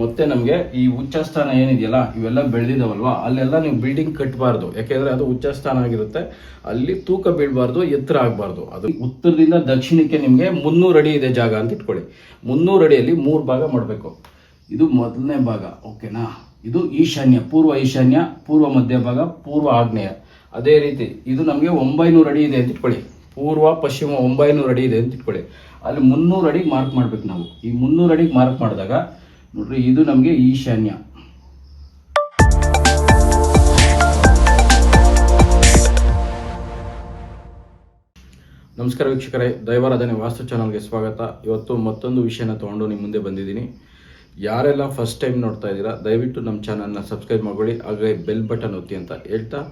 ಮತ್ತೆ ನಮಗೆ ಈ ಉಚ್ಚಸ್ಥಾನ ಏನಿದೆಯಲ್ಲ, ಇವೆಲ್ಲ ಬೆಳೆದಿದಾವಲ್ವಾ? ಅಲ್ಲೆಲ್ಲ ನೀವು ಬಿಲ್ಡಿಂಗ್ ಕಟ್ಟಬಾರ್ದು ಯಾಕೆಂದ್ರೆ ಅದು ಉಚ್ಚಸ್ಥಾನ ಆಗಿರುತ್ತೆ. ಅಲ್ಲಿ ತೂಕ ಬೀಳಬಾರ್ದು, ಎತ್ತರ ಆಗಬಾರ್ದು. ಅದು ಉತ್ತರದಿಂದ ದಕ್ಷಿಣಕ್ಕೆ ನಿಮಗೆ ಮುನ್ನೂರು ಅಡಿ ಇದೆ ಜಾಗ ಅಂತ ಇಟ್ಕೊಳ್ಳಿ. ಮುನ್ನೂರು ಅಡಿಯಲ್ಲಿ ಮೂರು ಭಾಗ ಮಾಡಬೇಕು. ಇದು ಮೊದಲನೇ ಭಾಗ, ಓಕೆನಾ? ಇದು ಈಶಾನ್ಯ, ಪೂರ್ವ ಈಶಾನ್ಯ, ಪೂರ್ವ ಮಧ್ಯ ಭಾಗ, ಪೂರ್ವ ಆಗ್ನೇಯ. ಅದೇ ರೀತಿ, ಇದು ನಮಗೆ ಒಂಬೈನೂರು ಅಡಿ ಇದೆ ಅಂತ ಇಟ್ಕೊಳ್ಳಿ. ಪೂರ್ವ, ಪಶ್ಚಿಮ ಒಂಬೈನೂರು ಅಡಿ ಇದೆ ಅಂತ ಇಟ್ಕೊಳ್ಳಿ. ಅಲ್ಲಿ ಮುನ್ನೂರು ಅಡಿ ಮಾರ್ಕ್ ಮಾಡ್ಬೇಕು ನಾವು. ಈ ಮುನ್ನೂರು ಅಡಿಗೆ ಮಾರ್ಕ್ ಮಾಡಿದಾಗ ನೋಡ್ರಿ, ಇದು ನಮಗೆ ಈಶಾನ್ಯ. ನಮಸ್ಕಾರ ವೀಕ್ಷಕರೇ, ದೈವಾರಾಧನೆ ವಾಸ್ತು ಚಾನಲ್ಗೆ ಸ್ವಾಗತ. ಇವತ್ತು ಮತ್ತೊಂದು ವಿಷಯನ ತೊಗೊಂಡು ನಿಮ್ಮ ಮುಂದೆ ಬಂದಿದ್ದೀನಿ. ಯಾರೆಲ್ಲ ಫಸ್ಟ್ ಟೈಮ್ ನೋಡ್ತಾ ಇದ್ದೀರಾ, ದಯವಿಟ್ಟು ನಮ್ಮ ಚಾನಲ್ನ ಸಬ್ಸ್ಕ್ರೈಬ್ ಮಾಡ್ಕೊಳ್ಳಿ, ಹಾಗೆ ಬೆಲ್ ಬಟನ್ ಒತ್ತಿ ಅಂತ ಹೇಳ್ತಾ.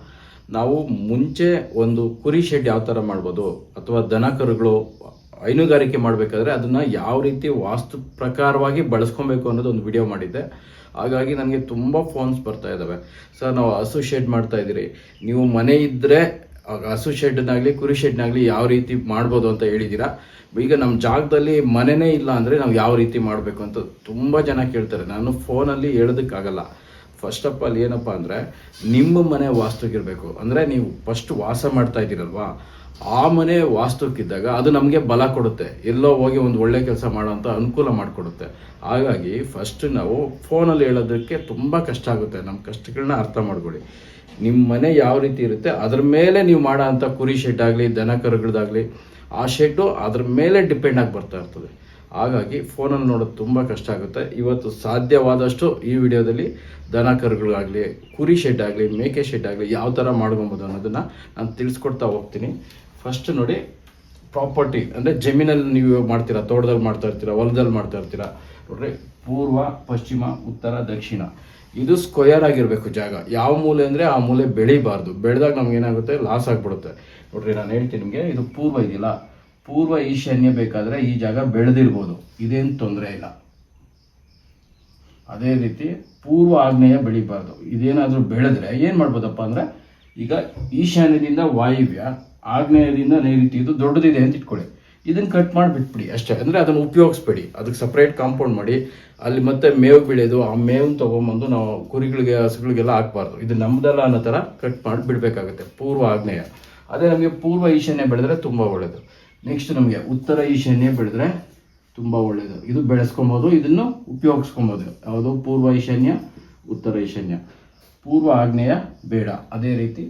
ನಾವು ಮುಂಚೆ ಒಂದು ಕುರಿ ಶೆಡ್ ಯಾವ ಥರ ಮಾಡ್ಬೋದು, ಅಥವಾ ದನ ಕರುಗಳು ಹೈನುಗಾರಿಕೆ ಮಾಡಬೇಕಾದ್ರೆ ಅದನ್ನು ಯಾವ ರೀತಿ ವಾಸ್ತು ಪ್ರಕಾರವಾಗಿ ಬಳಸ್ಕೊಬೇಕು ಅನ್ನೋದು ಒಂದು ವಿಡಿಯೋ ಮಾಡಿದ್ದೆ. ಹಾಗಾಗಿ ನನಗೆ ತುಂಬ ಫೋನ್ಸ್ ಬರ್ತಾ ಇದ್ದಾವೆ ಸರ್, ನಾವು ಹಸು ಶೆಡ್ ಮಾಡ್ತಾ ಇದ್ದೀರಿ. ನೀವು ಮನೆ ಇದ್ದರೆ ಹಸು ಶೆಡ್ನಾಗಲಿ ಕುರಿ ಶೆಡ್ನಾಗಲಿ ಯಾವ ರೀತಿ ಮಾಡ್ಬೋದು ಅಂತ ಹೇಳಿದ್ದೀರಾ ಈಗ ನಮ್ಮ ಜಾಗದಲ್ಲಿ ಮನೆನೇ ಇಲ್ಲ ಅಂದರೆ ನಾವು ಯಾವ ರೀತಿ ಮಾಡಬೇಕು ಅಂತ ತುಂಬ ಜನ ಕೇಳ್ತಾರೆ. ನಾನು ಫೋನಲ್ಲಿ ಹೇಳೋದಕ್ಕಾಗಲ್ಲ. ಫಸ್ಟ್ ಆಫ್ ಆಲ್ ಏನಪ್ಪ ಅಂದರೆ, ನಿಮ್ಮ ಮನೆ ವಾಸ್ತುಗಿರಬೇಕು. ಅಂದರೆ ನೀವು ಫಸ್ಟ್ ವಾಸ ಮಾಡ್ತಾ ಇದ್ದೀರಲ್ವಾ? ಆ ಮನೆ ವಾಸ್ತುಕ್ಕಿದ್ದಾಗ ಅದು ನಮಗೆ ಬಲ ಕೊಡುತ್ತೆ. ಎಲ್ಲೋ ಹೋಗಿ ಒಂದು ಒಳ್ಳೆ ಕೆಲಸ ಮಾಡೋಂಥ ಅನುಕೂಲ ಮಾಡಿಕೊಡುತ್ತೆ. ಹಾಗಾಗಿ ಫಸ್ಟ್ ನಾವು ಫೋನಲ್ಲಿ ಹೇಳೋದಕ್ಕೆ ತುಂಬ ಕಷ್ಟ ಆಗುತ್ತೆ. ನಮ್ಮ ಕಷ್ಟಗಳನ್ನ ಅರ್ಥ ಮಾಡ್ಕೊಳ್ಳಿ. ನಿಮ್ಮ ಮನೆ ಯಾವ ರೀತಿ ಇರುತ್ತೆ, ಅದ್ರ ಮೇಲೆ ನೀವು ಮಾಡೋ ಅಂಥ ಕುರಿ ಶೆಡ್ ಆಗಲಿ, ದನ ಕರುಗಳದಾಗಲಿ, ಆ ಶೆಡ್ಡು ಅದ್ರ ಮೇಲೆ ಡಿಪೆಂಡ್ ಆಗಿ ಬರ್ತಾ ಇರ್ತದೆ. ಹಾಗಾಗಿ ಫೋನಲ್ಲಿ ನೋಡೋದು ತುಂಬ ಕಷ್ಟ ಆಗುತ್ತೆ. ಇವತ್ತು ಸಾಧ್ಯವಾದಷ್ಟು ಈ ವಿಡಿಯೋದಲ್ಲಿ ದನ ಕರುಗಳಾಗಲಿ ಕುರಿ ಶೆಡ್ ಆಗಲಿ, ಮೇಕೆ ಶೆಡ್ ಆಗಲಿ ಯಾವ ಥರ ಮಾಡ್ಕೊಬೋದು ಅನ್ನೋದನ್ನು ನಾನು ತಿಳಿಸ್ಕೊಡ್ತಾ ಹೋಗ್ತೀನಿ. ಫಸ್ಟ್ ನೋಡಿ ಪ್ರಾಪರ್ಟಿ ಅಂದರೆ ಜಮೀನಲ್ಲಿ ನೀವು ಇವಾಗ ಮಾಡ್ತೀರಾ, ತೋಟದಲ್ಲಿ ಮಾಡ್ತಾ ಇರ್ತೀರಾ, ಹೊಲದಲ್ಲಿ ಮಾಡ್ತಾ ಇರ್ತೀರಾ, ನೋಡ್ರಿ, ಪೂರ್ವ, ಪಶ್ಚಿಮ, ಉತ್ತರ, ದಕ್ಷಿಣ. ಇದು ಸ್ಕ್ವಯರ್ ಆಗಿರಬೇಕು ಜಾಗ. ಯಾವ ಮೂಲೆ ಅಂದರೆ ಆ ಮೂಲೆ ಬೆಳಿಬಾರ್ದು. ಬೆಳೆದಾಗ ನಮ್ಗೆ ಏನಾಗುತ್ತೆ? ಲಾಸ್ ಆಗಿಬಿಡುತ್ತೆ. ನೋಡ್ರಿ, ನಾನು ಹೇಳ್ತೀನಿ ನಿಮಗೆ, ಇದು ಪೂರ್ವ ಇದೆಯಲ್ಲ ಪೂರ್ವ ಈಶಾನ್ಯ ಬೇಕಾದರೆ ಈ ಜಾಗ ಬೆಳೆದಿರ್ಬೋದು. ಇದೇನು ತೊಂದರೆ ಇಲ್ಲ. ಅದೇ ರೀತಿ ಪೂರ್ವ ಆಗ್ನೇಯ ಬೆಳಿಬಾರ್ದು. ಇದೇನಾದರೂ ಬೆಳೆದ್ರೆ ಏನು ಮಾಡ್ಬೋದಪ್ಪ ಅಂದರೆ, ಈಗ ಈಶಾನ್ಯದಿಂದ ವಾಯುವ್ಯ ಆಗ್ನೇಯದಿಂದ ನೈಋತ್ಯ ಇದು ದೊಡ್ಡದಿದೆ ಅಂತ ಇಟ್ಕೊಳ್ಳಿ. ಇದನ್ನು ಕಟ್ ಮಾಡಿ ಬಿಟ್ಬಿಡಿ ಅಷ್ಟೇ. ಅಂದರೆ ಅದನ್ನು ಉಪಯೋಗಿಸ್ಬೇಡಿ. ಅದಕ್ಕೆ ಸಪ್ರೇಟ್ ಕಾಂಪೌಂಡ್ ಮಾಡಿ, ಅಲ್ಲಿ ಮತ್ತೆ ಮೇವು ಬೆಳೆಯೋದು ಆ ಮೇವನ್ನ ತೊಗೊಂಬಂದು ನಾವು ಕುರಿಗಳಿಗೆ, ಹಸುಗಳಿಗೆಲ್ಲ ಹಾಕ್ಬಾರ್ದು. ಇದು ನಮ್ಮದಲ್ಲ ಅನ್ನೋ ಥರ ಕಟ್ ಮಾಡಿ ಬಿಡಬೇಕಾಗುತ್ತೆ. ಪೂರ್ವ ಆಗ್ನೇಯ ಅದೇ ನಮಗೆ ಪೂರ್ವ ಈಶಾನ್ಯ ಬೆಳೆದ್ರೆ ತುಂಬ ಒಳ್ಳೆಯದು ನೆಕ್ಸ್ಟ್ ನಮಗೆ ಉತ್ತರ ಈಶಾನ್ಯ ಬೆಳೆದ್ರೆ ತುಂಬ ಒಳ್ಳೆಯದು ಇದು ಬೆಳೆಸ್ಕೊಬೋದು, ಇದನ್ನು ಉಪಯೋಗಿಸ್ಕೊಬೋದು. ಯಾವುದು? ಪೂರ್ವ ಈಶಾನ್ಯ, ಉತ್ತರ ಈಶಾನ್ಯ. ಪೂರ್ವ ಆಗ್ನೇಯ ಬೇಡ. ಅದೇ ರೀತಿ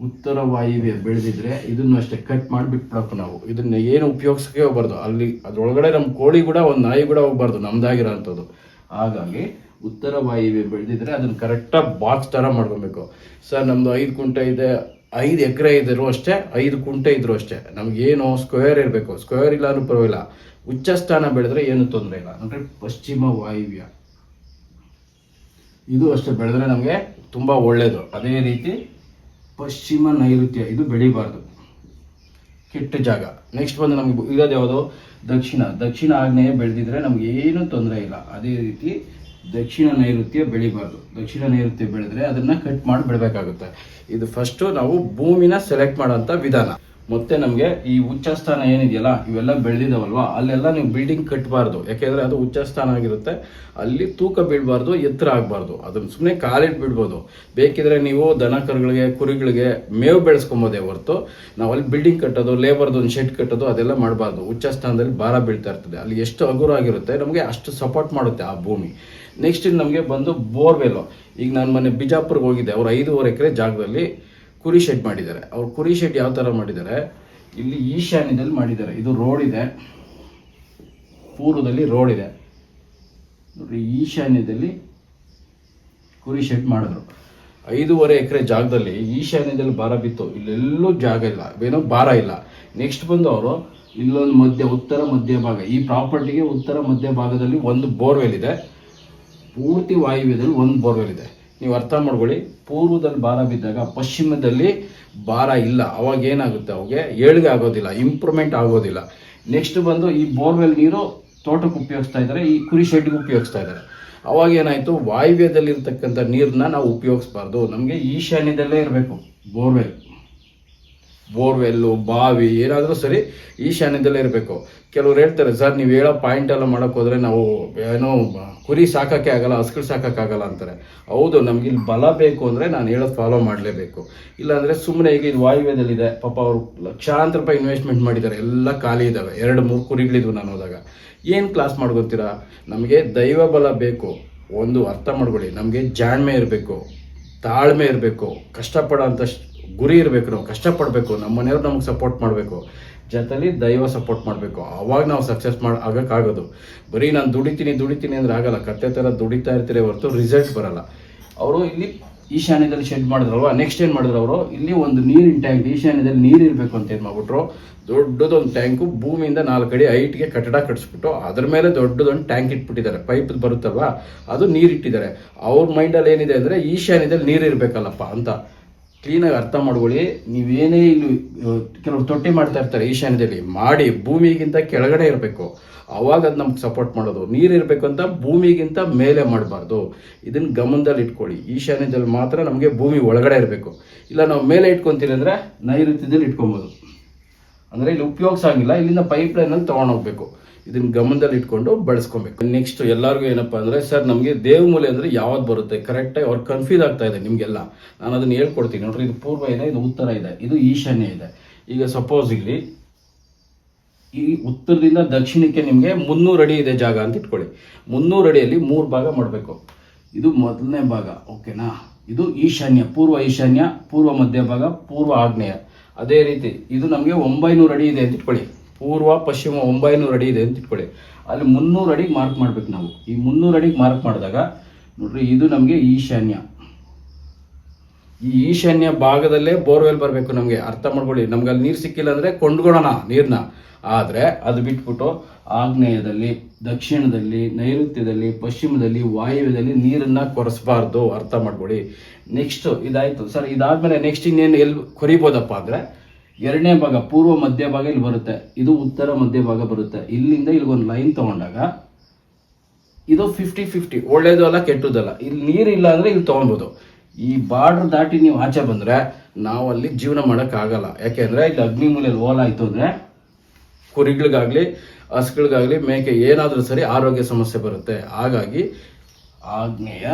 ಉತ್ತರ ವಾಯುವ್ಯ ಬೆಳೆದಿದ್ರೆ ಇದನ್ನು ಅಷ್ಟೇ ಕಟ್ ಮಾಡಿಬಿಟ್ಬಿಡಪ್ಪ ನಾವು. ಇದನ್ನ ಏನು ಉಪಯೋಗಿಸೋಕೆ ಹೋಗ್ಬಾರ್ದು. ಅಲ್ಲಿ ಅದರೊಳಗಡೆ ನಮ್ಮ ಕೋಳಿ ಕೂಡ, ಒಂದು ನಾಯಿ ಕೂಡ ಹೋಗ್ಬಾರ್ದು ನಮ್ದಾಗಿರೋ ಅಂಥದ್ದು ಹಾಗಾಗಿ ಉತ್ತರ ವಾಯುವ್ಯ ಬೆಳೆದಿದ್ರೆ ಅದನ್ನು ಕರೆಕ್ಟಾಗಿ ಬಾಕ್ಸ್ ಥರ ಮಾಡ್ಕೊಬೇಕು. ಸರ್ ನಮ್ಮದು ಐದು ಕುಂಟೆ ಇದೆ, ಐದು ಎಕರೆ ಇದ್ರೂ ಅಷ್ಟೇ, ಐದು ಕುಂಟೆ ಇದ್ರು ಅಷ್ಟೇ. ನಮಗೇನು ಸ್ಕ್ವೇರ್ ಇರಬೇಕು. ಸ್ಕ್ವೇರ್ ಇಲ್ಲ ಅಂದ್ರೂ ಪರವಾಗಿಲ್ಲ. ಉಚ್ಚ ಸ್ಥಾನ ಬೆಳೆದ್ರೆ ಏನು ತೊಂದರೆ ಇಲ್ಲ. ಅಂದರೆ ಪಶ್ಚಿಮ ವಾಯುವ್ಯ. ಇದು ಅಷ್ಟೇ ಬೆಳೆದ್ರೆ ನಮಗೆ ತುಂಬ ಒಳ್ಳೆಯದು ಅದೇ ರೀತಿ ಪಶ್ಚಿಮ ನೈಋತ್ಯ, ಇದು ಬೆಳಿಬಾರ್ದು. ಕೆಟ್ಟ ಜಾಗ. ನೆಕ್ಸ್ಟ್ ಬಂದು ನಮಗೆ ಇರೋದು ಯಾವುದು? ದಕ್ಷಿಣ. ದಕ್ಷಿಣ ಆಗ್ನೇಯ ಬೆಳೆದಿದ್ರೆ ನಮ್ಗೆ ಏನು ತೊಂದರೆ ಇಲ್ಲ. ಅದೇ ರೀತಿ ದಕ್ಷಿಣ ನೈಋತ್ಯ ಬೆಳಿಬಾರ್ದು. ದಕ್ಷಿಣ ನೈಋತ್ಯ ಬೆಳೆದ್ರೆ ಅದನ್ನ ಕಟ್ ಮಾಡಿ ಬೆಳಬೇಕಾಗುತ್ತೆ ಇದು ಫಸ್ಟು ನಾವು ಭೂಮಿನ ಸೆಲೆಕ್ಟ್ ಮಾಡೋಂಥ ವಿಧಾನ. ಮತ್ತೆ ನಮಗೆ ಈ ಉಚ್ಚ ಸ್ಥಾನ ಏನಿದೆಯಲ್ಲ, ಇವೆಲ್ಲ ಬೆಳೆದಿದಾವಲ್ವಾ? ಅಲ್ಲೆಲ್ಲ ನೀವು ಬಿಲ್ಡಿಂಗ್ ಕಟ್ಟಬಾರ್ದು ಯಾಕೆಂದ್ರೆ ಅದು ಉಚ್ಚ ಸ್ಥಾನ ಆಗಿರುತ್ತೆ. ಅಲ್ಲಿ ತೂಕ ಬೀಳಬಾರ್ದು, ಎತ್ತರ ಆಗಬಾರ್ದು. ಅದನ್ನ ಸುಮ್ಮನೆ ಕಾಲಿಟ್ಟು ಬಿಡ್ಬೋದು. ಬೇಕಿದ್ರೆ ನೀವು ದನ ಕರುಗಳಿಗೆ, ಕುರಿಗಳಿಗೆ ಮೇವು ಬೆಳೆಸ್ಕೊಬೋದೇ ಹೊರತು ನಾವು ಅಲ್ಲಿ ಬಿಲ್ಡಿಂಗ್ ಕಟ್ಟೋದು ಲೇಬರ್ದು ಒಂದು ಶೆಡ್ ಕಟ್ಟೋದು, ಅದೆಲ್ಲ ಮಾಡಬಾರ್ದು. ಉಚ್ಚ ಸ್ಥಾನದಲ್ಲಿ ಭಾರ ಬೀಳ್ತಾ ಇರ್ತದೆ. ಅಲ್ಲಿ ಎಷ್ಟು ಹಗುರ ಆಗಿರುತ್ತೆ, ನಮಗೆ ಅಷ್ಟು ಸಪೋರ್ಟ್ ಮಾಡುತ್ತೆ ಆ ಭೂಮಿ. ನೆಕ್ಸ್ಟ್ ನಮಗೆ ಬಂದು ಬೋರ್ವೆಲ್ ಈಗ ನಾನು ಮೊನ್ನೆ ಬಿಜಾಪುರ್ಗೆ ಹೋಗಿದ್ದೆ. ಅವರು ಐದೂವರೆ ಎಕರೆ ಜಾಗದಲ್ಲಿ ಕುರಿ ಶೆಡ್ ಮಾಡಿದ್ದಾರೆ. ಅವ್ರು ಕುರಿ ಶೆಡ್ ಯಾವ ಥರ ಮಾಡಿದ್ದಾರೆ? ಇಲ್ಲಿ ಈಶಾನ್ಯದಲ್ಲಿ ಮಾಡಿದ್ದಾರೆ. ಇದು ರೋಡ್ ಇದೆ. ಪೂರ್ವದಲ್ಲಿ ರೋಡ್ ಇದೆ. ನೋಡ್ರಿ, ಈಶಾನ್ಯದಲ್ಲಿ ಕುರಿ ಶೆಡ್ ಮಾಡಿದ್ರು. ಐದೂವರೆ ಎಕರೆ ಜಾಗದಲ್ಲಿ ಈಶಾನ್ಯದಲ್ಲಿ ಭಾರ ಬಿತ್ತು. ಇಲ್ಲೆಲ್ಲೂ ಜಾಗ ಇಲ್ಲ. ಏನೋ ಭಾರ ಇಲ್ಲ. ನೆಕ್ಸ್ಟ್ ಬಂದು ಅವರು ಇಲ್ಲೊಂದು ಮಧ್ಯ, ಉತ್ತರ ಮಧ್ಯ ಭಾಗ. ಈ ಪ್ರಾಪರ್ಟಿಗೆ ಉತ್ತರ ಮಧ್ಯ ಭಾಗದಲ್ಲಿ ಒಂದು ಬೋರ್ವೆಲ್ ಇದೆ. ಪೂರ್ತಿ ವಾಯುವ್ಯದಲ್ಲಿ ಒಂದು ಬೋರ್ವೆಲ್ ಇದೆ. ನೀವು ಅರ್ಥ ಮಾಡ್ಕೊಳ್ಳಿ, ಪೂರ್ವದಲ್ಲಿ ಭಾರ ಬಿದ್ದಾಗ ಪಶ್ಚಿಮದಲ್ಲಿ ಭಾರ ಇಲ್ಲ. ಅವಾಗ ಏನಾಗುತ್ತೆ ಅವಾಗೆ? ಏಳಿಗೆ ಆಗೋದಿಲ್ಲ ಇಂಪ್ರೂವ್ಮೆಂಟ್ ಆಗೋದಿಲ್ಲ. ನೆಕ್ಸ್ಟ್ ಬಂದು ಈ ಬೋರ್ವೆಲ್ ನೀರು ತೋಟಕ್ಕೆ ಉಪಯೋಗಿಸ್ತಾ ಇದ್ದಾರೆ, ಈ ಕುರಿ ಶೆಡ್ಗೆ ಉಪಯೋಗಿಸ್ತಾ ಇದ್ದಾರೆ. ಅವಾಗ ಏನಾಯಿತು? ವಾಯುವ್ಯದಲ್ಲಿರ್ತಕ್ಕಂಥ ನೀರನ್ನ ನಾವು ಉಪಯೋಗಿಸ್ಬಾರ್ದು. ನಮಗೆ ಈಶಾನ್ಯದಲ್ಲೇ ಇರಬೇಕು ಬೋರ್ವೆಲ್. ಬೋರ್ವೆಲ್ಲು, ಬಾವಿ, ಏನಾದರೂ ಸರಿ ಈಶಾನ್ಯದಲ್ಲೇ ಇರಬೇಕು. ಕೆಲವ್ರು ಹೇಳ್ತಾರೆ, ಸರ್, ನೀವು ಹೇಳೋ ಪಾಯಿಂಟ್ ಎಲ್ಲ ಮಾಡೋಕೆ ಹೋದರೆ ನಾವು ಏನೋ ಕುರಿ ಸಾಕೋಕ್ಕೆ ಆಗಲ್ಲ ಹಸ್ಗಳು ಸಾಕೋಕ್ಕಾಗಲ್ಲ ಅಂತಾರೆ. ಹೌದು, ನಮ್ಗೆ ಇಲ್ಲಿ ಬಲ ಬೇಕು ಅಂದರೆ ನಾನು ಹೇಳೋದು ಫಾಲೋ ಮಾಡಲೇಬೇಕು. ಇಲ್ಲಾಂದರೆ ಸುಮ್ಮನೆ ಈಗ ಇದು ವಾಯುವ್ಯದಲ್ಲಿದೆ, ಪಾಪ ಅವರು ಲಕ್ಷಾಂತರ ರೂಪಾಯಿ ಇನ್ವೆಸ್ಟ್ಮೆಂಟ್ ಮಾಡಿದ್ದಾರೆ, ಎಲ್ಲ ಖಾಲಿ ಇದ್ದಾವೆ. ಎರಡು, ಮೂರು ಕುರಿಗಳಿದ್ವು ನಾನು ಹೋದಾಗ. ಏನು ಕ್ಲಾಸ್ ಮಾಡ್ಕೊತೀರಾ ನಮಗೆ ದೈವ ಬಲ ಬೇಕು. ಒಂದು ಅರ್ಥ ಮಾಡ್ಕೊಳ್ಳಿ. ನಮಗೆ ಜಾಣ್ಮೆ ಇರಬೇಕು. ತಾಳ್ಮೆ ಇರಬೇಕು. ಕಷ್ಟಪಡೋಂಥ ಶ್- ಗುರಿ ಇರಬೇಕು, ನಾವು ಕಷ್ಟಪಡಬೇಕು ನಮ್ಮ ಮನೆಯವ್ರು ನಮಗೆ ಸಪೋರ್ಟ್ ಮಾಡಬೇಕು. ಜೊತೆಲಿ ದೈವ ಸಪೋರ್ಟ್ ಮಾಡಬೇಕು. ಅವಾಗ ನಾವು ಸಕ್ಸಸ್ ಮಾಡಿ, ಆಗೋಕ್ಕಾಗೋದು. ಬರೀ ನಾನು ದುಡಿತೀನಿ ದುಡಿತೀನಿ ಅಂದರೆ ಆಗಲ್ಲ. ಕತ್ತೆ ಥರ ದುಡಿತಾ ಇರ್ತೀರಿ ಹೊರತು ರಿಸಲ್ಟ್ ಬರಲ್ಲ. ಅವರು ಇಲ್ಲಿ ಈಶಾನ್ಯದಲ್ಲಿ ಶೆಡ್ ಮಾಡಿದ್ರಲ್ವ? ನೆಕ್ಸ್ಟ್ ಏನು ಮಾಡಿದ್ರು ಅವರು? ಇಲ್ಲಿ ಒಂದು ನೀರಿನ ಟ್ಯಾಂಕ್ ಈಶಾನ್ಯದಲ್ಲಿ ನೀರು ಇರಬೇಕು ಅಂತ ಏನು ಮಾಡ್ಬಿಟ್ರು? ದೊಡ್ಡದೊಂದು ಟ್ಯಾಂಕು ಭೂಮಿಯಿಂದ ನಾಲ್ಕು ಅಡಿ ಹೈಟ್ಗೆ ಕಟ್ಟಡ ಕಟ್ಸ್ಬಿಟ್ಟು ಅದ್ರ ಮೇಲೆ ದೊಡ್ಡದೊಂದು ಟ್ಯಾಂಕ್ ಇಟ್ಬಿಟ್ಟಿದ್ದಾರೆ. ಪೈಪ್ ಬರುತ್ತಲ್ವ? ಅದು ನೀರು ಇಟ್ಟಿದ್ದಾರೆ. ಅವ್ರ ಮೈಂಡಲ್ಲಿ ಏನಿದೆ ಅಂದರೆ ಈಶಾನ್ಯದಲ್ಲಿ ನೀರು ಇರಬೇಕಲ್ಲಪ್ಪ ಅಂತ. ಕ್ಲೀನಾಗಿ ಅರ್ಥ ಮಾಡ್ಕೊಳ್ಳಿ. ನೀವೇನೇ ಇಲ್ಲಿ ಕೆಲವ್ರು ತೊಟ್ಟಿ ಮಾಡ್ತಾ ಇರ್ತಾರೆ ಈಶಾನ್ಯದಲ್ಲಿ. ಮಾಡಿ ಭೂಮಿಗಿಂತ ಕೆಳಗಡೆ ಇರಬೇಕು. ಅವಾಗ ಅದು ನಮ್ಗೆ ಸಪೋರ್ಟ್ ಮಾಡೋದು. ನೀರು ಇರಬೇಕು ಅಂತ ಭೂಮಿಗಿಂತ ಮೇಲೆ ಮಾಡಬಾರ್ದು. ಇದನ್ನು ಗಮನದಲ್ಲಿ ಇಟ್ಕೊಳ್ಳಿ. ಈಶಾನ್ಯದಲ್ಲಿ ಮಾತ್ರ ನಮಗೆ ಭೂಮಿ ಒಳಗಡೆ ಇರಬೇಕು. ಇಲ್ಲ ನಾವು ಮೇಲೆ ಇಟ್ಕೊತೀವಿ ಅಂದರೆ ನೈರುತ್ಯದಲ್ಲಿ ಇಟ್ಕೊಬೋದು. ಅಂದರೆ ಇಲ್ಲಿ ಉಪಯೋಗಿಸಂಗಿಲ್ಲ. ಇಲ್ಲಿಂದ ಪೈಪ್ ಲೈನಲ್ಲಿ ತೊಗೊಂಡೋಗ್ಬೇಕು ಇದನ್ನ ಗಮನದಲ್ಲಿ ಇಟ್ಕೊಂಡು ಬಳಸ್ಕೊಬೇಕು. ನೆಕ್ಸ್ಟ್ ಎಲ್ಲರಿಗೂ ಏನಪ್ಪಾ ಅಂದ್ರೆ, ಸರ್, ನಮಗೆ ದೇವಮೂಲೆ ಅಂದ್ರೆ ಯಾವ್ದು ಬರುತ್ತೆ? ಕರೆಕ್ಟಾಗಿ ಅವ್ರು ಕನ್ಫ್ಯೂಸ್ ಆಗ್ತಾ ಇದೆ ನಿಮಗೆಲ್ಲ. ನಾನು ಅದನ್ನ ಹೇಳ್ಕೊಡ್ತೀನಿ. ನೋಡ್ರಿ, ಇದು ಪೂರ್ವ ಇದೆ ಇದು ಉತ್ತರ ಇದೆ. ಇದು ಈಶಾನ್ಯ ಇದೆ. ಈಗ ಸಪೋಸ್ ಇಲ್ಲಿ ಈ ಉತ್ತರದಿಂದ ದಕ್ಷಿಣಕ್ಕೆ ನಿಮಗೆ ಮುನ್ನೂರು ಅಡಿ ಇದೆ ಜಾಗ ಅಂತ ಇಟ್ಕೊಳ್ಳಿ. ಮುನ್ನೂರು ಅಡಿಯಲ್ಲಿ ಮೂರು ಭಾಗ ಮಾಡಬೇಕು. ಇದು ಮೊದಲನೇ ಭಾಗ, ಓಕೆನಾ? ಇದು ಈಶಾನ್ಯ, ಪೂರ್ವ ಈಶಾನ್ಯ, ಪೂರ್ವ ಮಧ್ಯ ಭಾಗ, ಪೂರ್ವ ಆಗ್ನೇಯ. ಅದೇ ರೀತಿ, ಇದು ನಮಗೆ ಒಂಬೈನೂರು ಅಡಿ ಇದೆ ಅಂತ ಇಟ್ಕೊಳ್ಳಿ. ಪೂರ್ವ, ಪಶ್ಚಿಮ ಒಂಬೈನೂರು ಅಡಿ ಇದೆ ಅಂತ ಇಟ್ಕೊಳ್ಳಿ. ಅಲ್ಲಿ ಮುನ್ನೂರು ಅಡಿಗೆ ಮಾರ್ಕ್ ಮಾಡ್ಬೇಕು ನಾವು. ಈ ಮುನ್ನೂರು ಅಡಿಗೆ ಮಾರ್ಕ್ ಮಾಡಿದಾಗ, ನೋಡ್ರಿ, ಇದು ನಮಗೆ ಈಶಾನ್ಯ. ಈ ಈಶಾನ್ಯ ಭಾಗದಲ್ಲೇ ಬೋರ್ವೆಲ್ ಬರಬೇಕು ನಮಗೆ. ಅರ್ಥ ಮಾಡ್ಕೊಳ್ಳಿ. ನಮ್ಗೆ ಅಲ್ಲಿ ನೀರು ಸಿಕ್ಕಿಲ್ಲ ಅಂದರೆ ಕೊಂಡ್ಕೊಳ್ಳೋಣ ನೀರನ್ನ ಆದರೆ ಅದು ಬಿಟ್ಬಿಟ್ಟು ಆಗ್ನೇಯದಲ್ಲಿ, ದಕ್ಷಿಣದಲ್ಲಿ, ನೈಋತ್ಯದಲ್ಲಿ, ಪಶ್ಚಿಮದಲ್ಲಿ, ವಾಯುವ್ಯದಲ್ಲಿ ನೀರನ್ನು ಕೊರೆಸಬಾರ್ದು. ಅರ್ಥ ಮಾಡ್ಕೊಳ್ಳಿ. ನೆಕ್ಸ್ಟು ಇದಾಯಿತು. ಸರ್, ಇದಾದಮೇಲೆ ನೆಕ್ಸ್ಟ್ ಇನ್ನೇನು ಎಲ್ಲಿ ಕೊರಿಬೋದಪ್ಪ ಅಂದರೆ ಎರಡನೇ ಭಾಗ ಪೂರ್ವ ಮಧ್ಯ ಭಾಗ ಇಲ್ಲಿ ಬರುತ್ತೆ. ಇದು ಉತ್ತರ ಮಧ್ಯ ಭಾಗ ಬರುತ್ತೆ. ಇಲ್ಲಿಂದ ಇಲ್ಲಿಗೊಂದು ಲೈನ್ ತಗೊಂಡಾಗ ಇದು ಫಿಫ್ಟಿ ಫಿಫ್ಟಿ ಒಳ್ಳೇದು ಅಲ್ಲ ಕೆಟ್ಟದಲ್ಲ ಇಲ್ಲಿ ನೀರಿಲ್ಲ ಅಂದರೆ ಇಲ್ಲಿ ತೊಗೊಬೋದು. ಈ ಬಾರ್ಡ್ರ್ ದಾಟಿ ನೀವು ಆಚೆ ಬಂದರೆ ನಾವು ಅಲ್ಲಿ ಜೀವನ ಮಾಡೋಕ್ಕಾಗಲ್ಲ. ಯಾಕೆಂದರೆ ಇಲ್ಲಿ ಅಗ್ನಿಮೂಲೆಯಲ್ಲಿ ಓಲ್ ಓಲಾಯಿತು ಅಂದರೆ ಕುರಿಗಳಿಗಾಗಲಿ, ಹಸುಗಳಿಗಾಗಲಿ ಮೇಕೆ ಏನಾದರೂ ಸರಿ ಆರೋಗ್ಯ ಸಮಸ್ಯೆ ಬರುತ್ತೆ. ಹಾಗಾಗಿ ಆಗ್ನೇಯ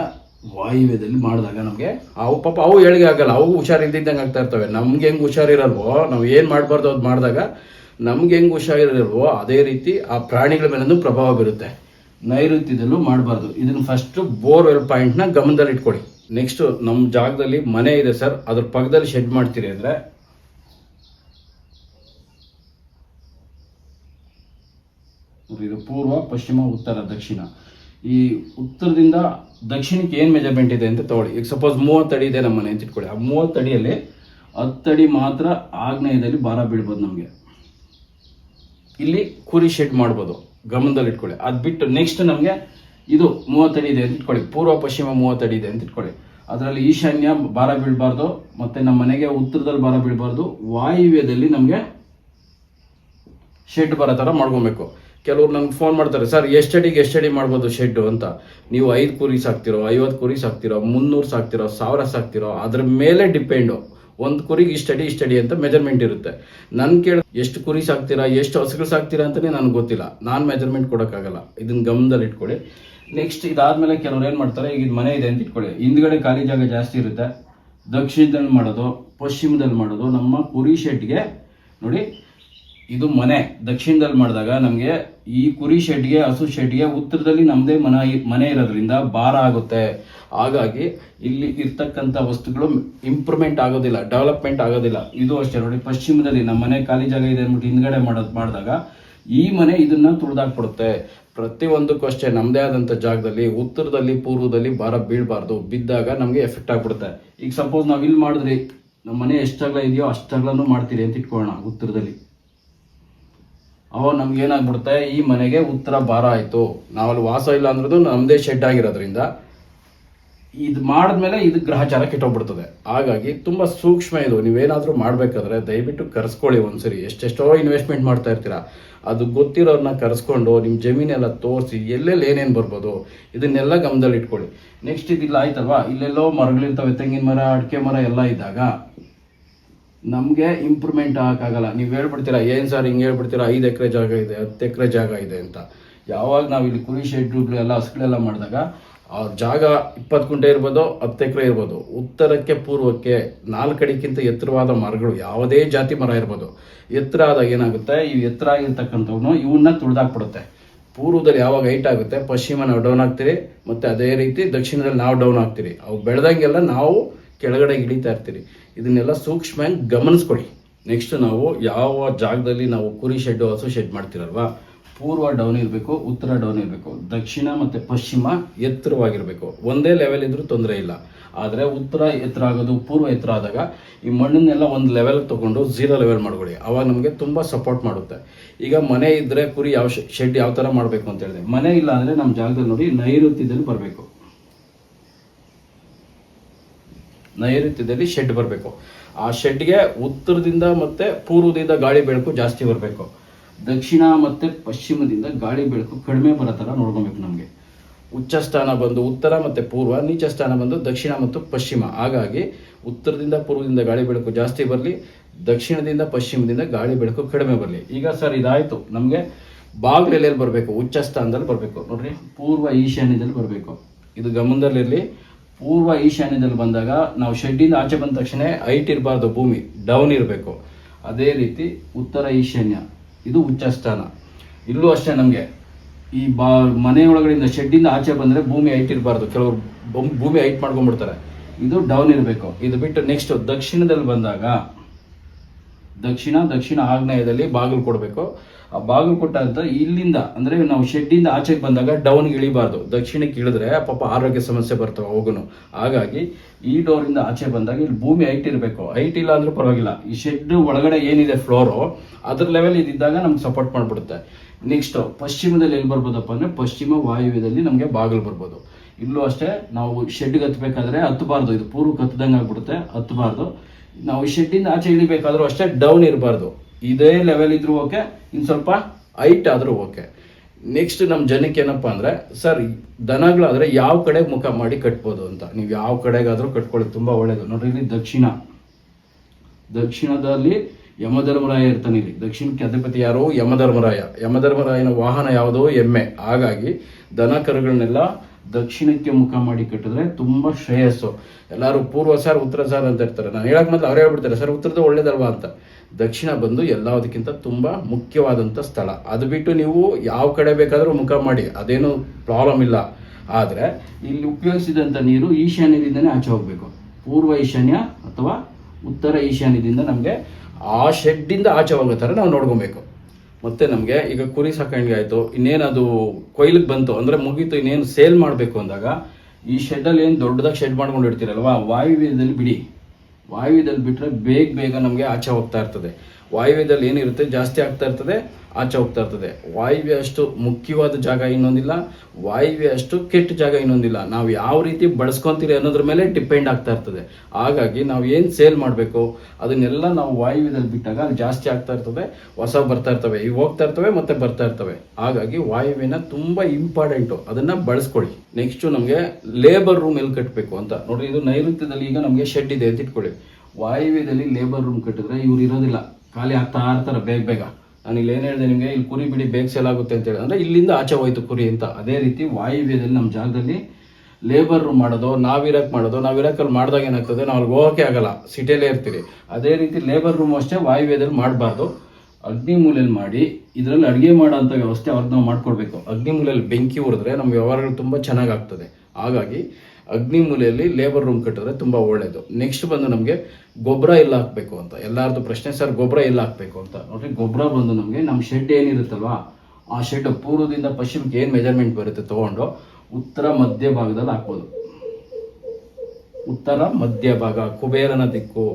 ವಾಯುವ್ಯದಲ್ಲಿ ಮಾಡಿದಾಗ ನಮಗೆ, ಅವು ಪಾಪ ಅವು ಹೇಳಿಗೆ ಆಗಲ್ಲ, ಅವು ಹುಷಾರಿದ್ದಂಗೆ ಆಗ್ತಾ ಇರ್ತವೆ. ನಮ್ಗೆ ಹೆಂಗೆ ಹುಷಾರಿರಲ್ವೋ, ನಾವು ಏನು ಮಾಡಬಾರ್ದು ಅದು ಮಾಡಿದಾಗ, ನಮ್ಗೆ ಹೆಂಗೆ ಹುಷಾರಿರಲ್ವೋ, ಅದೇ ರೀತಿ ಆ ಪ್ರಾಣಿಗಳ ಮೇಲೂ ಪ್ರಭಾವ ಬೀರುತ್ತೆ. ನೈಋತ್ಯದಲ್ಲೂ ಮಾಡಬಾರ್ದು. ಇದನ್ನು ಫಸ್ಟು ಬೋರ್ವೆಲ್ ಪಾಯಿಂಟ್ನ ಗಮನದಲ್ಲಿ ಇಟ್ಕೊಳ್ಳಿ ನೆಕ್ಸ್ಟು ನಮ್ಮ ಜಾಗದಲ್ಲಿ ಮನೆ ಇದೆ ಸರ್, ಅದ್ರ ಪಕ್ಕದಲ್ಲಿ ಶೆಡ್ ಮಾಡ್ತೀರಿ ಅಂದರೆ ಇದು ಪೂರ್ವ, ಪಶ್ಚಿಮ, ಉತ್ತರ, ದಕ್ಷಿಣ. ಈ ಉತ್ತರದಿಂದ ದಕ್ಷಿಣಕ್ಕೆ ಏನು ಮೆಜರ್ಮೆಂಟ್ ಇದೆ ಅಂತ ತಗೊಳ್ಳಿ. ಈಗ ಸಪೋಸ್ ಮೂವತ್ತು ಅಡಿ ಇದೆ ನಮ್ಮ ಮನೆ ಅಂತ ಇಟ್ಕೊಳ್ಳಿ. ಆ ಮೂವತ್ತಡಿಯಲ್ಲಿ ಹತ್ತಡಿ ಮಾತ್ರ ಆಗ್ನೇಯದಲ್ಲಿ ಭಾರ ಬೀಳ್ಬೋದು ನಮಗೆ. ಇಲ್ಲಿ ಕುರಿ ಶೆಡ್ ಮಾಡ್ಬೋದು. ಗಮನದಲ್ಲಿ ಇಟ್ಕೊಳ್ಳಿ. ಅದು ಬಿಟ್ಟು ನೆಕ್ಸ್ಟ್ ನಮಗೆ ಇದು ಮೂವತ್ತಡಿ ಇದೆ ಅಂತ ಇಟ್ಕೊಳ್ಳಿ. ಪೂರ್ವ, ಪಶ್ಚಿಮ ಮೂವತ್ತಡಿ ಇದೆ ಅಂತ ಇಟ್ಕೊಳ್ಳಿ. ಅದರಲ್ಲಿ ಈಶಾನ್ಯ ಭಾರ ಬೀಳಬಾರ್ದು. ಮತ್ತೆ ನಮ್ಮ ಮನೆಗೆ ಉತ್ತರದಲ್ಲಿ ಭಾರ ಬೀಳಬಾರ್ದು. ವಾಯುವ್ಯದಲ್ಲಿ ನಮಗೆ ಶೆಡ್ ಬರೋ ಥರ ಮಾಡ್ಕೊಬೇಕು. ಕೆಲವ್ರು ನಂಗೆ ಫೋನ್ ಮಾಡ್ತಾರೆ, ಸರ್, ಎಷ್ಟು ಅಡಿಗೆ ಎಷ್ಟು ಅಡಿ ಮಾಡ್ಬೋದು ಶೆಡ್ಡು ಅಂತ? ನೀವು ಐದು ಕುರಿ ಸಾಕ್ತಿರೋ, ಐವತ್ತು ಕುರಿ ಸಾಕ್ತಿರೋ, ಮುನ್ನೂರು ಸಾಕ್ತಿರೋ, ಸಾವಿರ ಸಾಕ್ತಿರೋ, ಅದ್ರ ಮೇಲೆ ಡಿಪೆಂಡು ಒಂದು ಕುರಿಗೆ ಇಷ್ಟಡಿ ಇಷ್ಟಡಿ ಅಂತ ಮೆಜರ್ಮೆಂಟ್ ಇರುತ್ತೆ. ನಾನು ಕೇಳಿ, ಎಷ್ಟು ಕುರಿ ಸಾಕ್ತೀರಾ, ಎಷ್ಟು ಹಸುಗಳು ಸಾಕ್ತೀರಾ ಅಂತಲೇ ನನಗೆ ಗೊತ್ತಿಲ್ಲ. ನಾನು ಮೆಜರ್ಮೆಂಟ್ ಕೊಡೋಕ್ಕಾಗಲ್ಲ. ಇದನ್ನ ಗಮನದಲ್ಲಿ ಇಟ್ಕೊಳ್ಳಿ. ನೆಕ್ಸ್ಟ್ ಇದಾದಮೇಲೆ ಕೆಲವ್ರು ಏನು ಮಾಡ್ತಾರೆ, ಈಗ ಇದು ಮನೆ ಇದೆ ಅಂತ ಇಟ್ಕೊಳ್ಳಿ. ಹಿಂದ್ಗಡೆ ಖಾಲಿ ಜಾಗ ಜಾಸ್ತಿ ಇರುತ್ತೆ. ದಕ್ಷಿಣದಲ್ಲಿ ಮಾಡೋದು ಪಶ್ಚಿಮದಲ್ಲಿ ಮಾಡೋದು, ನಮ್ಮ ಕುರಿ ಶೆಡ್ಗೆ ನೋಡಿ ಇದು ಮನೆ. ದಕ್ಷಿಣದಲ್ಲಿ ಮಾಡಿದಾಗ ನಮಗೆ ಈ ಕುರಿ ಶೆಡ್ಗೆ, ಹಸು ಶೆಡ್ಗೆ ಉತ್ತರದಲ್ಲಿ ನಮ್ಮದೇ ಮನ ಮನೆ ಇರೋದ್ರಿಂದ ಭಾರ ಆಗುತ್ತೆ. ಹಾಗಾಗಿ ಇಲ್ಲಿ ಇರ್ತಕ್ಕಂಥ ವಸ್ತುಗಳು ಇಂಪ್ರೂವ್ಮೆಂಟ್ ಆಗೋದಿಲ್ಲ ಡೆವಲಪ್ಮೆಂಟ್ ಆಗೋದಿಲ್ಲ. ಇದು ಅಷ್ಟೇ ನೋಡಿ, ಪಶ್ಚಿಮದಲ್ಲಿ ನಮ್ಮ ಮನೆ ಖಾಲಿ ಜಾಗ ಇದೆ ಅಂದ್ಬಿಟ್ಟು ಹಿಂದ್ಗಡೆ ಮಾಡೋದು ಮಾಡಿದಾಗ ಈ ಮನೆ ಇದನ್ನ ತುಳಿದಾಕ್ಬಿಡುತ್ತೆ ಪ್ರತಿಯೊಂದಕ್ಕೂ ಅಷ್ಟೇ ನಮ್ಮದೇ ಆದಂಥ ಜಾಗದಲ್ಲಿ, ಉತ್ತರದಲ್ಲಿ, ಪೂರ್ವದಲ್ಲಿ ಭಾರ ಬೀಳಬಾರ್ದು. ಬಿದ್ದಾಗ ನಮಗೆ ಎಫೆಕ್ಟ್ ಆಗ್ಬಿಡುತ್ತೆ. ಈಗ ಸಪೋಸ್ ನಾವು ಇಲ್ಲಿ ಮಾಡಿದ್ರಿ, ನಮ್ಮ ಮನೆ ಎಷ್ಟಾಗ್ಲ ಇದೆಯೋ ಅಷ್ಟಾಗ್ಲೂ ಮಾಡ್ತೀರಿ ಅಂತ ಇಟ್ಕೊಳ್ಳೋಣ, ಉತ್ತರದಲ್ಲಿ. ಅವಾಗ ನಮ್ಗೆ ಏನಾಗ್ಬಿಡುತ್ತೆ ಈ ಮನೆಗೆ ಉತ್ತರ ಭಾರ ಆಯಿತು. ನಾವಲ್ಲಿ ವಾಸ ಇಲ್ಲ ಅಂದ್ರದ್ದು ನಮ್ಮದೇ ಶೆಡ್ ಆಗಿರೋದ್ರಿಂದ. ಇದು ಮಾಡಿದ್ಮೇಲೆ ಇದು ಗ್ರಹಚಾರ ಕೆಟ್ಟೋಗ್ಬಿಡ್ತದೆ. ಹಾಗಾಗಿ ತುಂಬ ಸೂಕ್ಷ್ಮ ಇದು. ನೀವೇನಾದರೂ ಮಾಡಬೇಕಾದ್ರೆ ದಯವಿಟ್ಟು ಕರೆಸ್ಕೊಳ್ಳಿ ಒಂದ್ಸರಿ. ಎಷ್ಟೆಷ್ಟೋ ಇನ್ವೆಸ್ಟ್ಮೆಂಟ್ ಮಾಡ್ತಾ ಇರ್ತೀರಾ. ಅದು ಗೊತ್ತಿರೋರನ್ನ ಕರೆಸ್ಕೊಂಡು ನಿಮ್ಮ ಜಮೀನೆಲ್ಲ ತೋರಿಸಿ ಎಲ್ಲೆಲ್ಲಿ ಏನೇನು ಬರ್ಬೋದು ಇದನ್ನೆಲ್ಲ ಗಮನದಲ್ಲಿ ಇಟ್ಕೊಳ್ಳಿ ನೆಕ್ಸ್ಟ್ ಇದಿಲ್ಲ, ಆಯ್ತಲ್ವಾ? ಇಲ್ಲೆಲ್ಲೋ ಮರಗಳಿರ್ತವೆ, ತೆಂಗಿನ ಮರ, ಅಡಿಕೆ ಮರ ಎಲ್ಲ ಇದ್ದಾಗ ನಮಗೆ ಇಂಪ್ರೂವ್ಮೆಂಟ್ ಆಗೋಕ್ಕಾಗಲ್ಲ. ನೀವು ಹೇಳ್ಬಿಡ್ತೀರಾ, ಏನು ಸರ್ ಹಿಂಗೆ ಹೇಳ್ಬಿಡ್ತೀರಾ, ಐದು ಎಕರೆ ಜಾಗ ಇದೆ, ಹತ್ತು ಎಕರೆ ಜಾಗ ಇದೆ ಅಂತ. ಯಾವಾಗ ನಾವು ಇಲ್ಲಿ ಕುರಿ ಶೆಡ್ಗಳೆಲ್ಲ ಹಸುಗಳೆಲ್ಲ ಮಾಡಿದಾಗ, ಆ ಜಾಗ ಇಪ್ಪತ್ತು ಗುಂಟೆ ಇರ್ಬೋದು, ಹತ್ತು ಎಕರೆ ಇರ್ಬೋದು. ಉತ್ತರಕ್ಕೆ ಪೂರ್ವಕ್ಕೆ ನಾಲ್ಕು ಅಡಿಗಿಂತ ಎತ್ತರವಾದ ಮರಗಳು, ಯಾವುದೇ ಜಾತಿ ಮರ ಇರ್ಬೋದು. ಎತ್ತರ ಆದಾಗ ಏನಾಗುತ್ತೆ, ಈ ಎತ್ತರ ಆಗಿರ್ತಕ್ಕಂಥವನು ಇವನ್ನ ತುಳಿದಾಕ್ಬಿಡುತ್ತೆ. ಪೂರ್ವದಲ್ಲಿ ಯಾವಾಗ ಹೈಟ್ ಆಗುತ್ತೆ, ಪಶ್ಚಿಮ ನಾವು ಡೌನ್ ಆಗ್ತೀರಿ, ಮತ್ತು ಅದೇ ರೀತಿ ದಕ್ಷಿಣದಲ್ಲಿ ನಾವು ಡೌನ್ ಆಗ್ತೀರಿ. ಅವು ಬೆಳೆದಂಗೆಲ್ಲ ನಾವು ಕೆಳಗಡೆ ಇಳಿತಾ ಇರ್ತೀರಿ. ಇದನ್ನೆಲ್ಲ ಸೂಕ್ಷ್ಮವಾಗಿ ಗಮನಿಸ್ಕೊಳ್ಳಿ. ನೆಕ್ಸ್ಟ್ ನಾವು ಯಾವ ಜಾಗದಲ್ಲಿ ನಾವು ಕುರಿ ಶೆಡ್ಡು ಹಸು ಶೆಡ್ ಮಾಡ್ತೀರಲ್ವಾ? ಪೂರ್ವ ಡೌನ್ ಇರಬೇಕು, ಉತ್ತರ ಡೌನ್ ಇರಬೇಕು, ದಕ್ಷಿಣ ಮತ್ತು ಪಶ್ಚಿಮ ಎತ್ತರವಾಗಿರಬೇಕು. ಒಂದೇ ಲೆವೆಲ್ ಇದ್ರೂ ತೊಂದರೆ ಇಲ್ಲ. ಆದರೆ ಉತ್ತರ ಎತ್ತರ ಆಗೋದು, ಪೂರ್ವ ಎತ್ತರ ಆದಾಗ ಈ ಮಣ್ಣನ್ನೆಲ್ಲ ಒಂದು ಲೆವೆಲ್ ತೊಗೊಂಡು ಝೀರೋ ಲೆವೆಲ್ ಮಾಡ್ಕೊಳ್ಳಿ. ಅವಾಗ ನಮಗೆ ತುಂಬ ಸಪೋರ್ಟ್ ಮಾಡುತ್ತೆ. ಈಗ ಮನೆ ಇದ್ದರೆ ಕುರಿ ಯಾವ ಶೆಡ್ ಯಾವ ಥರ ಮಾಡಬೇಕು ಅಂತ ಹೇಳಿದೆ. ಮನೆ ಇಲ್ಲ ಅಂದರೆ ನಮ್ಮ ಜಾಗದಲ್ಲಿ ನೋಡಿ ನೈಋತ್ಯದಲ್ಲಿ ಬರಬೇಕು. ನೈಋತ್ಯದಲ್ಲಿ ಶೆಡ್ ಬರಬೇಕು. ಆ ಶೆಡ್ಗೆ ಉತ್ತರದಿಂದ ಮತ್ತೆ ಪೂರ್ವದಿಂದ ಗಾಳಿ ಬೆಳಕು ಜಾಸ್ತಿ ಬರಬೇಕು. ದಕ್ಷಿಣ ಮತ್ತೆ ಪಶ್ಚಿಮದಿಂದ ಗಾಳಿ ಬೆಳಕು ಕಡಿಮೆ ಬರೋ ಥರ ನೋಡ್ಕೊಬೇಕು ನಮಗೆ. ಉಚ್ಚ ಸ್ಥಾನ ಬಂದು ಉತ್ತರ ಮತ್ತೆ ಪೂರ್ವ, ನೀಚ ಸ್ಥಾನ ಬಂದು ದಕ್ಷಿಣ ಮತ್ತು ಪಶ್ಚಿಮ. ಹಾಗಾಗಿ ಉತ್ತರದಿಂದ ಪೂರ್ವದಿಂದ ಗಾಳಿ ಬೆಳಕು ಜಾಸ್ತಿ ಬರಲಿ, ದಕ್ಷಿಣದಿಂದ ಪಶ್ಚಿಮದಿಂದ ಗಾಳಿ ಬೆಳಕು ಕಡಿಮೆ ಬರಲಿ. ಈಗ ಸರ್ ಇದಾಯಿತು. ನಮಗೆ ಬಾಗ್ಲೆಲೆಯಲ್ಲಿ ಬರಬೇಕು, ಉಚ್ಚ ಸ್ಥಾನದಲ್ಲಿ ಬರಬೇಕು. ನೋಡ್ರಿ, ಪೂರ್ವ ಈಶಾನ್ಯದಲ್ಲಿ ಬರಬೇಕು. ಇದು ಗಮನದಲ್ಲಿರಲಿ. ಪೂರ್ವ ಈಶಾನ್ಯದಲ್ಲಿ ಬಂದಾಗ ನಾವು ಶೆಡ್ಡಿಂದ ಆಚೆ ಬಂದ ತಕ್ಷಣ ಹೈಟ್ ಇರಬಾರ್ದು, ಭೂಮಿ, ಡೌನ್ ಇರಬೇಕು. ಅದೇ ರೀತಿ ಉತ್ತರ ಈಶಾನ್ಯ, ಇದು ಉಚ್ಚ ಸ್ಥಾನ ಇಲ್ಲೂ ಅಷ್ಟೇ ನಮಗೆ. ಈ ಬಾ, ಮನೆ ಒಳಗಡೆಯಿಂದ ಶೆಡ್ಡಿಂದ ಆಚೆ ಬಂದರೆ ಭೂಮಿ ಹೈಟ್ ಇರಬಾರ್ದು. ಕೆಲವರು ಭೂಮಿ ಹೈಟ್ ಮಾಡ್ಕೊಂಡ್ಬಿಡ್ತಾರೆ. ಇದು ಡೌನ್ ಇರಬೇಕು. ಇದು ಬಿಟ್ಟು ನೆಕ್ಸ್ಟ್ ದಕ್ಷಿಣದಲ್ಲಿ ಬಂದಾಗ, ದಕ್ಷಿಣ ದಕ್ಷಿಣ ಆಗ್ನೇಯದಲ್ಲಿ ಬಾಗಿಲು ಕೊಡಬೇಕು. ಆ ಬಾಗಿಲು ಕೊಟ್ಟಂತ ಇಲ್ಲಿಂದ, ಅಂದ್ರೆ ನಾವು ಶೆಡ್ಡಿಂದ ಆಚೆಗೆ ಬಂದಾಗ ಡೌನ್ಗೆ ಇಳಿಬಾರ್ದು. ದಕ್ಷಿಣಕ್ಕೆ ಇಳಿದ್ರೆ ಪಾಪ ಆರೋಗ್ಯ ಸಮಸ್ಯೆ ಬರ್ತವೆ ಅವಾಗೂ ಹಾಗಾಗಿ ಈ ಡೋರಿಂದ ಆಚೆ ಬಂದಾಗ ಇಲ್ಲಿ ಭೂಮಿ ಹೈಟ್ ಇರಬೇಕು. ಹೈಟ್ ಇಲ್ಲ ಅಂದ್ರೂ ಪರವಾಗಿಲ್ಲ. ಈ ಶೆಡ್ ಒಳಗಡೆ ಏನಿದೆ ಫ್ಲೋರು ಅದ್ರ ಲೆವೆಲ್ ಇದ್ದಿದ್ದಾಗ ನಮ್ಗೆ ಸಪೋರ್ಟ್ ಮಾಡಿಬಿಡುತ್ತೆ. ನೆಕ್ಸ್ಟ್ ಪಶ್ಚಿಮದಲ್ಲಿ ಎಲ್ಲಿ ಬರ್ಬೋದಪ್ಪ ಅಂದ್ರೆ ಪಶ್ಚಿಮ ವಾಯುವ್ಯದಲ್ಲಿ ನಮಗೆ ಬಾಗಿಲು ಬರ್ಬೋದು. ಇಲ್ಲೂ ಅಷ್ಟೇ ನಾವು ಶೆಡ್ಗೆ ಹತ್ತಬೇಕಾದ್ರೆ ಹತ್ತಬಾರ್ದು ಇದು ಪೂರ್ವಕ್ಕೆ ಹತ್ತದಂಗೆ ಆಗ್ಬಿಡುತ್ತೆ. ಹತ್ತಬಾರ್ದು ನಾವು ಶೆಡ್ಡಿಂದ ಆಚೆ ಇಳಿಬೇಕಾದ್ರೂ ಅಷ್ಟೇ ಡೌನ್ ಇರಬಾರ್ದು. ಇದೇ ಲೆವೆಲ್ ಇದ್ರೂ ಓಕೆ ಇನ್ನು ಸ್ವಲ್ಪ ಹೈಟ್ ಆದರೂ ಓಕೆ. ನೆಕ್ಸ್ಟ್ ನಮ್ಮ ಜನಕ್ಕೆ ಏನಪ್ಪ ಅಂದರೆ, ಸರ್ ದನಗಳಾದರೆ ಯಾವ ಕಡೆಗೆ ಮುಖ ಮಾಡಿ ಕಟ್ಬೋದು ಅಂತ? ನೀವು ಯಾವ ಕಡೆಗಾದರೂ ಕಟ್ಕೊಳ್ಳಿ ತುಂಬ ಒಳ್ಳೇದು. ನೋಡ್ರಿ, ಇಲ್ಲಿ ದಕ್ಷಿಣ. ದಕ್ಷಿಣದಲ್ಲಿ ಯಮಧರ್ಮರಾಯ ಇರ್ತಾನೆ ಇಲ್ಲಿ. ದಕ್ಷಿಣಕ್ಕೆ ಅಧಿಪತಿ ಯಾರು? ಯಮಧರ್ಮರಾಯ. ಯಮಧರ್ಮರಾಯನ ವಾಹನ ಯಾವುದೋ? ಎಮ್ಮೆ. ಹಾಗಾಗಿ ದನ ಕರುಗಳನ್ನೆಲ್ಲ ದಕ್ಷಿಣಕ್ಕೆ ಮುಖ ಮಾಡಿ ಕಟ್ಟಿದ್ರೆ ತುಂಬಾ ಶ್ರೇಯಸ್ಸು. ಎಲ್ಲರೂ ಪೂರ್ವ ಸಾರ್, ಉತ್ತರ ಸಾರ್ ಅಂತ ಇರ್ತಾರೆ. ನಾನು ಹೇಳಕ್ ಮೊದಲು ಅವ್ರು ಹೇಳ್ಬಿಡ್ತಾರೆ, ಸರ್ ಉತ್ತರದ ಒಳ್ಳೇದಲ್ವಾ? ಅಂತ. ದಕ್ಷಿಣ ಬಂದು ಎಲ್ಲದಕ್ಕಿಂತ ತುಂಬ ಮುಖ್ಯವಾದಂಥ ಸ್ಥಳ. ಅದು ಬಿಟ್ಟು ನೀವು ಯಾವ ಕಡೆ ಬೇಕಾದರೂ ಮುಖ ಮಾಡಿ, ಅದೇನು ಪ್ರಾಬ್ಲಮ್ ಇಲ್ಲ. ಆದರೆ ಇಲ್ಲಿ ಉಪಯೋಗಿಸಿದಂಥ ನೀರು ಈಶಾನ್ಯದಿಂದನೇ ಆಚೆ ಹೋಗಬೇಕು. ಪೂರ್ವ ಈಶಾನ್ಯ ಅಥವಾ ಉತ್ತರ ಈಶಾನ್ಯದಿಂದ ನಮಗೆ ಆ ಶೆಡ್ಡಿಂದ ಆಚೆ ಹೋಗೋ ಥರ ನಾವು ನೋಡ್ಕೊಬೇಕು. ಮತ್ತೆ ನಮಗೆ ಈಗ ಕುರಿ ಸಾಕಾಣಿಕೆ ಆಯಿತು, ಇನ್ನೇನದು ಕೊಯ್ಲಿಗೆ ಬಂತು, ಅಂದರೆ ಮುಗೀತು, ಇನ್ನೇನು ಸೇಲ್ ಮಾಡಬೇಕು ಅಂದಾಗ ಈ ಶೆಡ್ಡಲ್ಲಿ ಏನು ದೊಡ್ಡದಾಗಿ ಶೆಡ್ ಮಾಡ್ಕೊಂಡು ಇಡ್ತೀರಲ್ವಾ ವಾಯುವ್ಯದಲ್ಲಿ ಬಿಡಿ. ವಾಯುವ್ಯದಲ್ಲಿ ಬಿಟ್ಟರೆ ಬೇಗ ಬೇಗ ನಮಗೆ ಆಚೆ ಹೋಗ್ತಾ ಇರ್ತದೆ. ವಾಯುವ್ಯದಲ್ಲಿ ಏನಿರುತ್ತೆ ಜಾಸ್ತಿ ಆಗ್ತಾ ಇರ್ತದೆ, ಆಚೆ ಹೋಗ್ತಾ ಇರ್ತದೆ. ವಾಯುವ್ಯ ಅಷ್ಟು ಮುಖ್ಯವಾದ ಜಾಗ ಇನ್ನೊಂದಿಲ್ಲ. ವಾಯುವ್ಯ ಅಷ್ಟು ಕೆಟ್ಟ ಜಾಗ ಇನ್ನೊಂದಿಲ್ಲ. ನಾವು ಯಾವ ರೀತಿ ಬಳಸ್ಕೊಂತೀರಿ ಅನ್ನೋದ್ರ ಮೇಲೆ ಡಿಪೆಂಡ್ ಆಗ್ತಾ ಇರ್ತದೆ. ಹಾಗಾಗಿ ನಾವು ಏನು ಸೇಲ್ ಮಾಡಬೇಕು? ಅದನ್ನೆಲ್ಲ ನಾವು ವಾಯುವ್ಯದಲ್ಲಿ ಬಿಟ್ಟಾಗ ಅಲ್ಲಿ ಜಾಸ್ತಿ ಆಗ್ತಾ ಇರ್ತದೆ, ಹೊಸ ಬರ್ತಾ ಇರ್ತವೆ. ಇವು ಹೋಗ್ತಾ ಇರ್ತವೆ, ಮತ್ತೆ ಬರ್ತಾ ಇರ್ತವೆ. ಹಾಗಾಗಿ ವಾಯುವ್ಯನ ತುಂಬಾ ಇಂಪಾರ್ಟೆಂಟು. ಅದನ್ನ ಬಳಸ್ಕೊಳ್ಳಿ. ನೆಕ್ಸ್ಟ್ ನಮಗೆ ಲೇಬರ್ ರೂಮ್ ಎಲ್ಲಿ ಕಟ್ಟಬೇಕು ಅಂತ. ನೋಡ್ರಿ, ಇದು ನೈಋತ್ಯದಲ್ಲಿ ಈಗ ನಮಗೆ ಶೆಡ್ ಇದೆ ಅಂತ ಇಟ್ಕೊಳ್ಳಿ. ವಾಯುವ್ಯದಲ್ಲಿ ಲೇಬರ್ ರೂಮ್ ಕಟ್ಟಿದ್ರೆ ಇವ್ರು ಇರೋದಿಲ್ಲ. ಖಾಲಿ ಆಗ್ತಾ ಇರ್ತಾರೆ ಬೇಗ ಬೇಗ. ನಾನು ಇಲ್ಲಿ ಏನು ಹೇಳಿದೆ ನಿಮಗೆ, ಇಲ್ಲಿ ಕುರಿ ಬಿಡಿ ಬೇಗ ಸೇಲ್ ಆಗುತ್ತೆ ಅಂತ ಅಂದ್ರೆ ಇಲ್ಲಿಂದ ಆಚೆ ಹೋಯ್ತು ಕುರಿ ಅಂತ. ಅದೇ ರೀತಿ ವಾಯುವ್ಯದಲ್ಲಿ ನಮ್ಮ ಜಾಗದಲ್ಲಿ ಲೇಬರ್ ಮಾಡೋದು ನಾವಿರಕ್ ಮಾಡೋದು ನಾವಿರಕ್ಕಲ್ಲಿ ಮಾಡಿದಾಗ ಏನಾಗ್ತದೆ, ನಾವು ಅಲ್ಲಿ ಹೋಗೋಕೆ ಆಗಲ್ಲ. ಸಿಟಿಯಲ್ಲೇ ಇರ್ತೀರಿ. ಅದೇ ರೀತಿ ಲೇಬರ್ ರೂಮ್ ಅಷ್ಟೇ ವಾಯುವ್ಯದಲ್ಲಿ ಮಾಡಬಾರ್ದು. ಅಗ್ನಿ ಮೂಲೆಯಲ್ಲಿ ಮಾಡಿ, ಇದರಲ್ಲಿ ಅಡುಗೆ ಮಾಡೋಂಥ ವ್ಯವಸ್ಥೆ ಅವ್ರಿಗೆ ನಾವು ಮಾಡ್ಕೊಡ್ಬೇಕು. ಅಗ್ನಿ ಮೂಲೆಯಲ್ಲಿ ಬೆಂಕಿ ಉರಿದ್ರೆ ನಮ್ಮ ವ್ಯವಹಾರಗಳು ತುಂಬ ಚೆನ್ನಾಗಾಗ್ತದೆ ಹಾಗಾಗಿ ಅಗ್ನಿ ಮೂಲೆಯಲ್ಲಿ ಲೇಬರ್ ರೂಮ್ ಕಟ್ಟಿದ್ರೆ ತುಂಬ ಒಳ್ಳೆಯದು ನೆಕ್ಸ್ಟ್ ಬಂದು ನಮಗೆ ಗೊಬ್ಬರ ಎಲ್ಲ ಹಾಕಬೇಕು ಅಂತ. ಎಲ್ಲರದ್ದು ಪ್ರಶ್ನೆ, ಸರ್, ಗೊಬ್ಬರ ಎಲ್ಲ ಹಾಕಬೇಕು ಅಂತ. ನೋಡ್ರಿ, ಗೊಬ್ಬರ ಬಂದು ನಮಗೆ ನಮ್ಮ ಶೆಡ್ ಏನಿರುತ್ತಲ್ವಾ, ಆ ಶೆಡ್ ಪೂರ್ವದಿಂದ ಪಶ್ಚಿಮಕ್ಕೆ ಏನು ಮೆಜರ್ಮೆಂಟ್ ಬರುತ್ತೆ ತೊಗೊಂಡು ಉತ್ತರ ಮಧ್ಯ ಭಾಗದಲ್ಲಿ ಹಾಕ್ಬೋದು. ಉತ್ತರ ಮಧ್ಯ ಭಾಗ, ಕುಬೇರನ ದಿಕ್ಕು.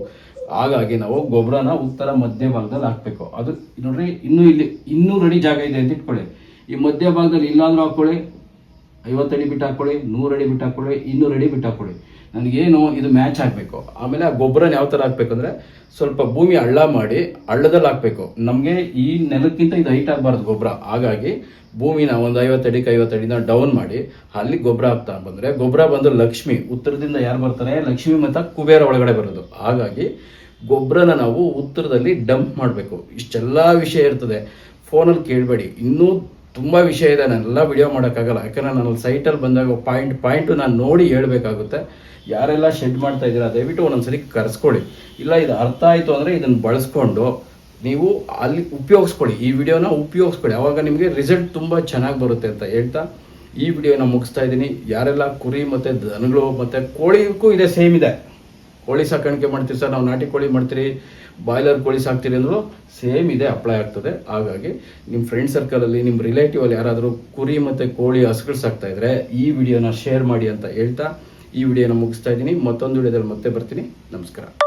ಹಾಗಾಗಿ ನಾವು ಗೊಬ್ಬರನ ಉತ್ತರ ಮಧ್ಯ ಭಾಗದಲ್ಲಿ ಹಾಕ್ಬೇಕು. ಅದು ನೋಡ್ರಿ, ಇನ್ನೂ ಇಲ್ಲಿ ಇನ್ನೂ ರೆಡಿ ಜಾಗ ಇದೆ ಅಂತ ಇಟ್ಕೊಳ್ಳಿ. ಈ ಮಧ್ಯ ಭಾಗದಲ್ಲಿ ಇಲ್ಲಾದ್ರೂ ಹಾಕೊಳ್ಳಿ ಅಡಿ ಬಿಟ್ಟು ಹಾಕೊಳ್ಳಿ ನೂರಡಿ ಬಿಟ್ಟು ಹಾಕೊಳ್ಳಿ ಇನ್ನೂರು ಅಡಿ ಬಿಟ್ಟು ಹಾಕೊಳ್ಳಿ ನನಗೇನು ಇದು ಮ್ಯಾಚ್ ಆಗಬೇಕು. ಆಮೇಲೆ ಆ ಗೊಬ್ಬರನ ಯಾವ ಥರ ಹಾಕ್ಬೇಕಂದ್ರೆ ಸ್ವಲ್ಪ ಭೂಮಿ ಹಳ್ಳ ಮಾಡಿ ಹಳ್ಳದಲ್ಲಿ ಹಾಕಬೇಕು. ನಮಗೆ ಈ ನೆಲಕ್ಕಿಂತ ಇದು ಹೈಟ್ ಆಗಬಾರ್ದು ಗೊಬ್ಬರ. ಹಾಗಾಗಿ ಭೂಮಿನ ಒಂದು ಐವತ್ತು ಅಡಿಗೆ ಐವತ್ತು ಅಡಿನ ಡೌನ್ ಮಾಡಿ ಅಲ್ಲಿ ಗೊಬ್ಬರ ಹಾಕ್ತಾ ಬಂದರೆ ಗೊಬ್ಬರ ಬಂದು ಲಕ್ಷ್ಮಿ, ಉತ್ತರದಿಂದ ಯಾರು ಬರ್ತಾರೆ? ಲಕ್ಷ್ಮಿ ಮತ್ತು ಕುಬೇರ ಒಳಗಡೆ ಬರೋದು. ಹಾಗಾಗಿ ಗೊಬ್ಬರನ ನಾವು ಉತ್ತರದಲ್ಲಿ ಡಂಪ್ ಮಾಡಬೇಕು. ಇಷ್ಟೆಲ್ಲ ವಿಷಯ ಇರ್ತದೆ. ಫೋನಲ್ಲಿ ಕೇಳಬೇಡಿ. ಇನ್ನೂ ತುಂಬ ವಿಷಯ ಇದೆ, ನಾನೆಲ್ಲ ವಿಡಿಯೋ ಮಾಡೋಕ್ಕಾಗಲ್ಲ. ಯಾಕಂದರೆ ನಾನು ಸೈಟಲ್ಲಿ ಬಂದಾಗ ಪಾಯಿಂಟ್ ಪಾಯಿಂಟು ನಾನು ನೋಡಿ ಹೇಳಬೇಕಾಗುತ್ತೆ. ಯಾರೆಲ್ಲ ಶೆಡ್ ಮಾಡ್ತಾ ಇದ್ದೀರಾ, ದಯವಿಟ್ಟು ಒಂದೊಂದ್ಸರಿ ಕರೆಸ್ಕೊಳ್ಳಿ. ಇಲ್ಲ, ಇದು ಅರ್ಥ ಆಯಿತು ಅಂದರೆ ಇದನ್ನು ಬಳಸ್ಕೊಂಡು ನೀವು ಅಲ್ಲಿ ಉಪಯೋಗಿಸ್ಕೊಳ್ಳಿ. ಈ ವಿಡಿಯೋನ ಉಪಯೋಗಿಸ್ಕೊಳ್ಳಿ. ಆವಾಗ ನಿಮಗೆ ರಿಸಲ್ಟ್ ತುಂಬ ಚೆನ್ನಾಗಿ ಬರುತ್ತೆ ಅಂತ ಹೇಳ್ತಾ ಈ ವಿಡಿಯೋನ ಮುಗಿಸ್ತಾ ಇದ್ದೀನಿ. ಯಾರೆಲ್ಲ ಕುರಿ ಮತ್ತು ದನಗಳು ಮತ್ತು ಕೋಳಿಗೂ ಇದೆ ಸೇಮ್ ಇದೆ. ಕೋಳಿ ಸಾಕಾಣಿಕೆ ಮಾಡ್ತೀವಿ ಸರ್. ನಾವು ನಾಟಿ ಕೋಳಿ ಮಾಡ್ತೀರಿ. ಬಾಯ್ಲರ್ ಕೋಳಿ ಸಾಕ್ತೀರಿ ಅಂದ್ರೂ ಸೇಮ್ ಇದೆ ಅಪ್ಲೈ ಆಗ್ತದೆ. ಹಾಗಾಗಿ ನಿಮ್ಮ ಫ್ರೆಂಡ್ ಸರ್ಕಲಲ್ಲಿ ನಿಮ್ಮ ರಿಲೇಟಿವಲ್ಲಿ ಯಾರಾದರೂ ಕುರಿ ಮತ್ತು ಕೋಳಿ ಹಸುಗಳು ಸಾಕ್ತಾ ಇದ್ರೆ ಈ ವಿಡಿಯೋನ ಶೇರ್ ಮಾಡಿ ಅಂತ ಹೇಳ್ತಾ ಈ ವಿಡಿಯೋನ ಮುಗಿಸ್ತಾ ಇದ್ದೀನಿ. ಮತ್ತೊಂದು ವಿಡಿಯೋದಲ್ಲಿ ಮತ್ತೆ ಬರ್ತೀನಿ. ನಮಸ್ಕಾರ.